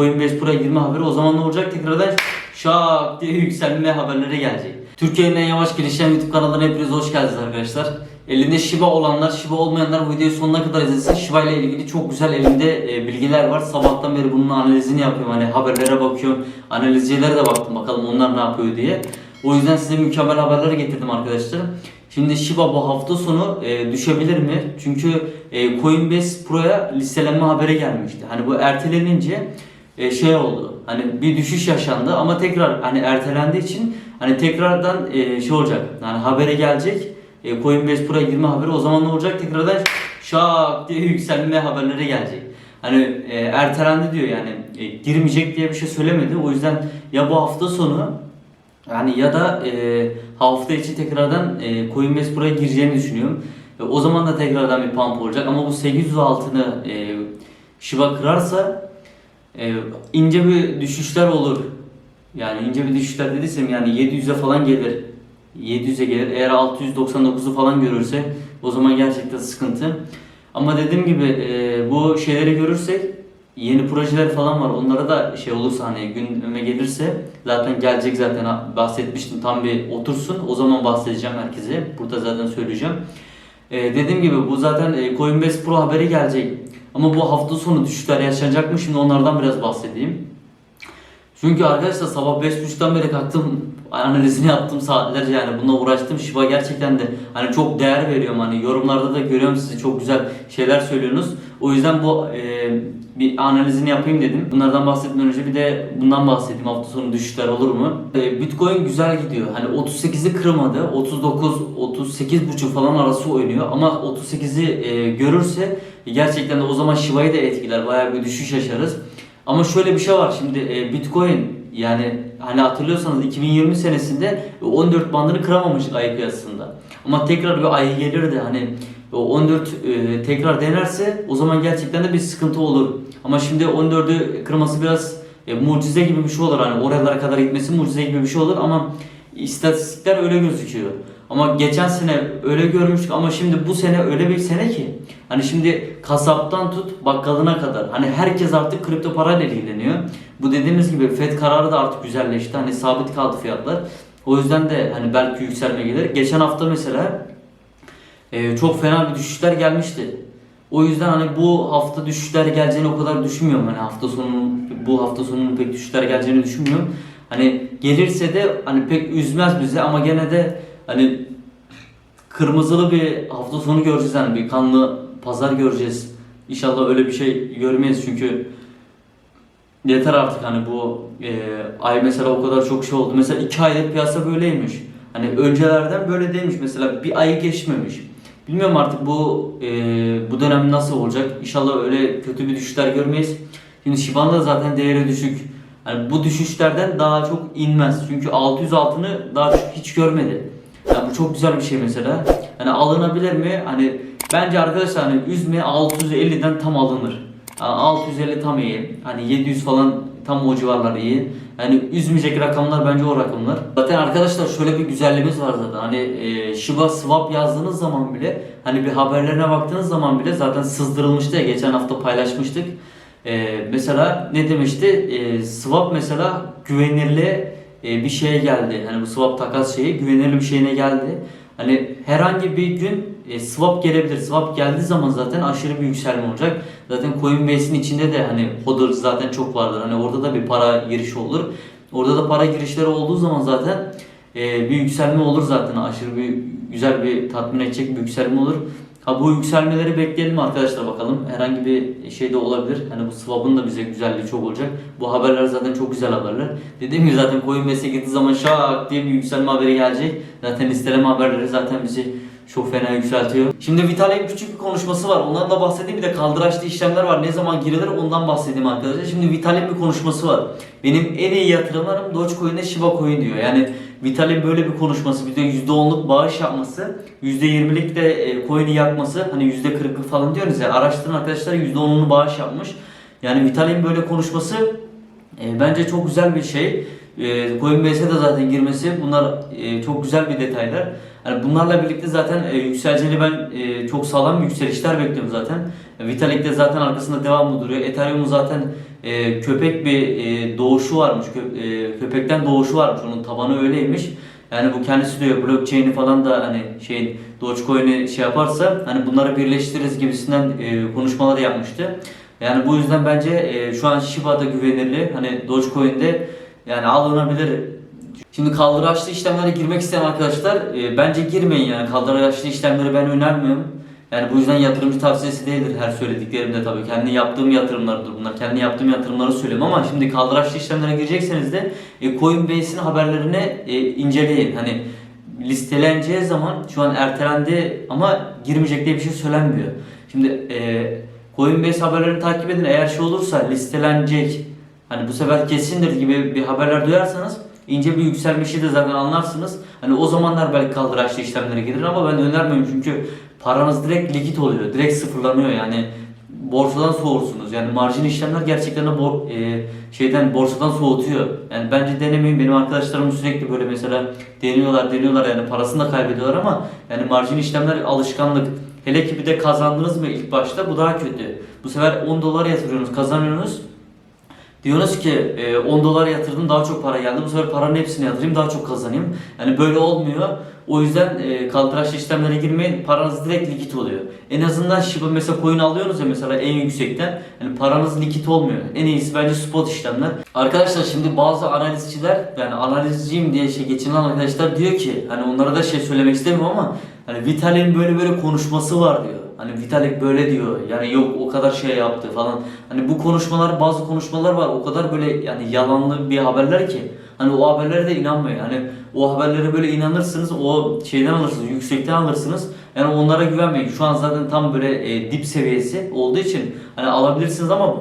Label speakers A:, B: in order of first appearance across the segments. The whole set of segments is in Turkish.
A: Coinbase Pro'ya girme haberi o zaman ne olacak? Tekrardan şak diye yükselme haberleri gelecek. Türkiye'nin en yavaş gelişen YouTube kanalına hepiniz hoş geldiniz arkadaşlar. Elinde Shiba olanlar, Shiba olmayanlar bu videoyu sonuna kadar izlesin. Shiba ile ilgili çok güzel elimde e, bilgiler var. Sabahtan beri bunun analizini yapıyorum. Hani haberlere bakıyorum. Analizcilere de baktım bakalım onlar ne yapıyor diye. O yüzden size mükemmel haberler getirdim arkadaşlar. Şimdi Shiba bu hafta sonu e, düşebilir mi? Çünkü e, Coinbase Pro'ya listelenme haberi gelmişti. Hani bu ertelenince e, şey oldu. Hani bir düşüş yaşandı ama tekrar hani ertelendiği için hani tekrardan e, şey olacak. Yani habere gelecek. E, Coinbase Pro'ya girme haberi o zaman ne olacak? Tekrardan şak diye yükselme haberleri gelecek. Hani e, ertelendi diyor yani e, girmeyecek diye bir şey söylemedi. O yüzden ya bu hafta sonu yani ya da e, hafta içi tekrardan e, Coinbase Pro'ya gireceğini düşünüyorum. E, o zaman da tekrardan bir pump olacak ama bu 800 altını e, Shiba kırarsa e, ince bir düşüşler olur. Yani ince bir düşüşler dediysem yani 700'e falan gelir. 700'e gelir. Eğer 699'u falan görürse o zaman gerçekten sıkıntı. Ama dediğim gibi e, bu şeyleri görürsek yeni projeler falan var. Onlara da şey olursa hani gündeme gelirse zaten gelecek zaten bahsetmiştim tam bir otursun. O zaman bahsedeceğim herkese. Burada zaten söyleyeceğim. E, dediğim gibi bu zaten e, Coinbase Pro haberi gelecek. Ama bu hafta sonu düşüşler yaşanacak mı? Şimdi onlardan biraz bahsedeyim. Çünkü arkadaşlar sabah 5.30'dan beri kalktım analizini yaptım saatlerce yani bununla uğraştım. Shiba gerçekten de hani çok değer veriyorum hani yorumlarda da görüyorum sizi çok güzel şeyler söylüyorsunuz. O yüzden bu e, bir analizini yapayım dedim. Bunlardan bahsetmeden önce bir de bundan bahsedeyim hafta sonu düşüşler olur mu? E, Bitcoin güzel gidiyor. Hani 38'i kırmadı. 39 38,5 falan arası oynuyor ama 38'i e, görürse gerçekten de o zaman Shiba'yı da etkiler. Bayağı bir düşüş yaşarız. Ama şöyle bir şey var şimdi e, Bitcoin yani hani hatırlıyorsanız 2020 senesinde 14 bandını kıramamış ay piyasasında. Ama tekrar bir ay gelir de hani o 14 e, tekrar denerse o zaman gerçekten de bir sıkıntı olur. Ama şimdi 14'ü kırması biraz e, mucize gibi bir şey olur. Hani oralara kadar gitmesi mucize gibi bir şey olur ama istatistikler öyle gözüküyor. Ama geçen sene öyle görmüştük ama şimdi bu sene öyle bir sene ki hani şimdi kasaptan tut bakkalına kadar hani herkes artık kripto parayla ilgileniyor. Bu dediğimiz gibi FED kararı da artık güzelleşti. Hani sabit kaldı fiyatlar. O yüzden de hani belki yükselme gelir. Geçen hafta mesela e, çok fena bir düşüşler gelmişti. O yüzden hani bu hafta düşüşler geleceğini o kadar düşünmüyorum. Hani hafta sonu bu hafta sonunun pek düşüşler geleceğini düşünmüyorum. Hani gelirse de hani pek üzmez bizi ama gene de hani kırmızılı bir hafta sonu göreceğiz hani bir kanlı pazar göreceğiz. İnşallah öyle bir şey görmeyiz çünkü yeter artık hani bu e, ay mesela o kadar çok şey oldu. Mesela iki aylık piyasa böyleymiş. Hani öncelerden böyle değilmiş mesela bir ayı geçmemiş. Bilmiyorum artık bu e, bu dönem nasıl olacak. İnşallah öyle kötü bir düşüşler görmeyiz. Şimdi Shiba'nın zaten değeri düşük. Hani bu düşüşlerden daha çok inmez. Çünkü 600 altını daha çok hiç görmedi. Yani bu çok güzel bir şey mesela. Hani alınabilir mi? Hani bence arkadaşlar hani üzme 650'den tam alınır. Yani 650 tam iyi. Hani 700 falan tam o civarlar iyi. Yani üzmeyecek rakamlar bence o rakamlar. Zaten arkadaşlar şöyle bir güzelliğimiz var zaten. Hani e, Shiba swap yazdığınız zaman bile hani bir haberlerine baktığınız zaman bile zaten sızdırılmıştı ya geçen hafta paylaşmıştık. E, mesela ne demişti? E, swap mesela güvenirli e, bir şeye geldi. Hani bu swap takas şeyi güvenilir bir şeyine geldi. Hani herhangi bir gün e, swap gelebilir. Swap geldiği zaman zaten aşırı bir yükselme olacak. Zaten Coinbase'in içinde de hani hodl zaten çok vardır. Hani orada da bir para girişi olur. Orada da para girişleri olduğu zaman zaten e, bir yükselme olur zaten. Aşırı bir güzel bir tatmin edecek bir yükselme olur. Ha bu yükselmeleri bekleyelim arkadaşlar bakalım. Herhangi bir şey de olabilir. Hani bu swap'ın da bize güzelliği çok olacak. Bu haberler zaten çok güzel haberler. Dediğim gibi zaten Coinbase'e girdiği zaman şak diye bir yükselme haberi gelecek. Zaten listeleme haberleri zaten bizi çok fena yükseltiyor. Şimdi Vitalik'in küçük bir konuşması var. Ondan da bahsedeyim. Bir de kaldıraçlı işlemler var. Ne zaman girilir ondan bahsedeyim arkadaşlar. Şimdi Vitalik'in bir konuşması var. Benim en iyi yatırımlarım Dogecoin'e Shiba Coin diyor. Yani Vitalik'in böyle bir konuşması, bir de %10'luk bağış yapması, %20'lik de e, coin'i yakması, hani %40'lık falan diyoruz ya. Araştırın arkadaşlar %10'unu bağış yapmış. Yani Vitalik'in böyle konuşması e, bence çok güzel bir şey. E, Coinbase'e de zaten girmesi bunlar e, çok güzel bir detaylar. Yani bunlarla birlikte zaten e, yükseleceğini ben e, çok sağlam yükselişler bekliyorum zaten. Vitalik de zaten arkasında devamlı duruyor. Ethereum zaten e, köpek bir e, doğuşu varmış. Kö- e, köpekten doğuşu varmış. Onun tabanı öyleymiş. Yani bu kendisi diyor blockchain'i falan da hani şeyin Dogecoin'i şey yaparsa hani bunları birleştiririz gibisinden e, konuşmalar yapmıştı. Yani bu yüzden bence e, şu an Shiba'da güvenirli. Hani Dogecoin'de yani alınabilir. Şimdi kaldıraçlı işlemlere girmek isteyen arkadaşlar e, bence girmeyin yani kaldıraçlı işlemleri ben önermiyorum. Yani bu yüzden yatırımcı tavsiyesi değildir her söylediklerimde tabii. Kendi yaptığım yatırımlardır bunlar. Kendi yaptığım yatırımları söylüyorum ama şimdi kaldıraçlı işlemlere girecekseniz de e, Coinbase'in haberlerini e, inceleyin. Hani listeleneceği zaman şu an ertelendi ama girmeyecek diye bir şey söylenmiyor. Şimdi e, Coinbase haberlerini takip edin. Eğer şey olursa listelenecek hani bu sefer kesindir gibi bir haberler duyarsanız ince bir yükselmişi de zaten anlarsınız. Hani o zamanlar belki kaldıraçlı işlemlere girer ama ben önermiyorum çünkü paranız direkt likit oluyor. Direkt sıfırlanıyor yani borsadan soğursunuz. Yani marjin işlemler gerçekten de bor, e, şeyden borsadan soğutuyor. Yani bence denemeyin. Benim arkadaşlarım sürekli böyle mesela deniyorlar, deniyorlar yani parasını da kaybediyorlar ama yani marjin işlemler alışkanlık. Hele ki bir de kazandınız mı ilk başta bu daha kötü. Bu sefer 10 dolar yatırıyorsunuz, kazanıyorsunuz. Diyorsunuz ki e, 10 dolar yatırdım daha çok para geldi. Bu sefer paranın hepsini yatırayım daha çok kazanayım. Yani böyle olmuyor. O yüzden e, kaldıraçlı işlemlere girmeyin. Paranız direkt likit oluyor. En azından Shiba mesela coin alıyorsunuz ya mesela en yüksekten. Yani paranız likit olmuyor. En iyisi bence spot işlemler. Arkadaşlar şimdi bazı analizciler yani analizciyim diye şey geçinen arkadaşlar diyor ki hani onlara da şey söylemek istemiyorum ama hani Vital'in böyle böyle konuşması var diyor. Hani Vitalik böyle diyor. Yani yok o kadar şey yaptı falan. Hani bu konuşmalar bazı konuşmalar var. O kadar böyle yani yalanlı bir haberler ki. Hani o haberlere de inanmayın. Hani o haberlere böyle inanırsınız. O şeyden alırsınız. Yüksekten alırsınız. Yani onlara güvenmeyin. Şu an zaten tam böyle e, dip seviyesi olduğu için hani alabilirsiniz ama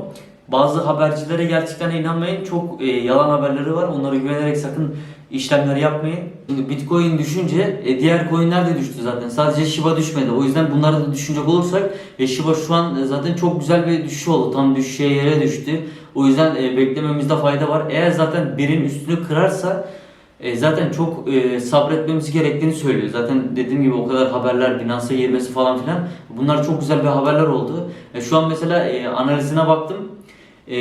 A: bazı habercilere gerçekten inanmayın. Çok e, yalan haberleri var. Onlara güvenerek sakın işlemler yapmayın. Şimdi Bitcoin düşünce e, diğer coinler de düştü zaten. Sadece Shiba düşmedi. O yüzden bunları da düşünecek olursak e, Shiba şu an e, zaten çok güzel bir düşüş oldu. Tam düşeceği yere düştü. O yüzden e, beklememizde fayda var. Eğer zaten birin üstünü kırarsa e, zaten çok e, sabretmemiz gerektiğini söylüyor. Zaten dediğim gibi o kadar haberler, Binance'a girmesi falan filan. Bunlar çok güzel bir haberler oldu. E, şu an mesela e, analizine baktım. E,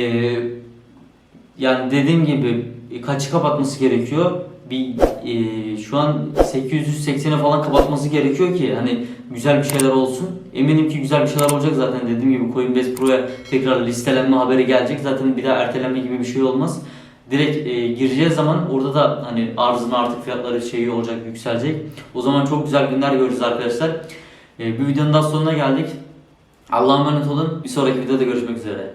A: yani dediğim gibi kaçı kapatması gerekiyor? Bir e, şu an 880'e falan kapatması gerekiyor ki hani güzel bir şeyler olsun. Eminim ki güzel bir şeyler olacak zaten dediğim gibi Coinbase Pro'ya tekrar listelenme haberi gelecek. Zaten bir daha ertelenme gibi bir şey olmaz. Direkt e, gireceği zaman orada da hani arzın artık fiyatları şeyi olacak, yükselecek. O zaman çok güzel günler göreceğiz arkadaşlar. E, bir videonun daha sonuna geldik. Allah'a emanet olun. Bir sonraki videoda görüşmek üzere.